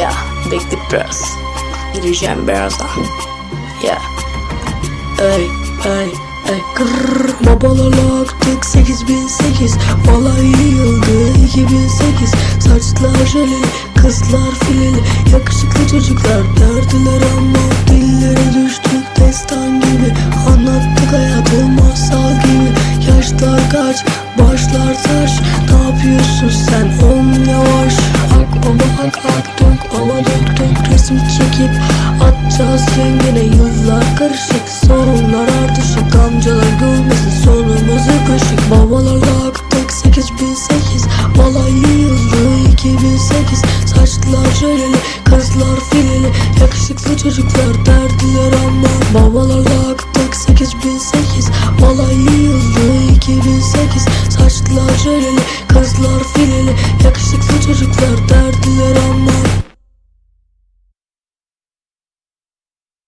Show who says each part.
Speaker 1: Ya bekle biraz. Gireceğim birazdan. Ya. Ey ey ey kırrrr Babalarla aktık 8008 Olay yıldı 2008 Saçlar jöleli kızlar fileli. Yakışıklı çocuklar derdiler ama Dillere düştük destan gibi. Anlattık hayatı masal gibi. Yaşlar kaç başlar taş. Ne yapıyorsun sen? On yavaş. Ak baba ak ak ama dök dök Resim çekip atacağız yengene Yıllar karışık sorunlar ardışık Amcalar görmesin sonumuzu kışık Babalarla aktık 8008 Balayı yıldı 2008 Saçlar jöleli kızlar fileli. Yakışıklı çocuklar derdiler ama Babalarla aktık 8008 Balayı yıldı 2008 Saçlar jöleli kızlar fileli. Yakışıklı çocuklar derdiler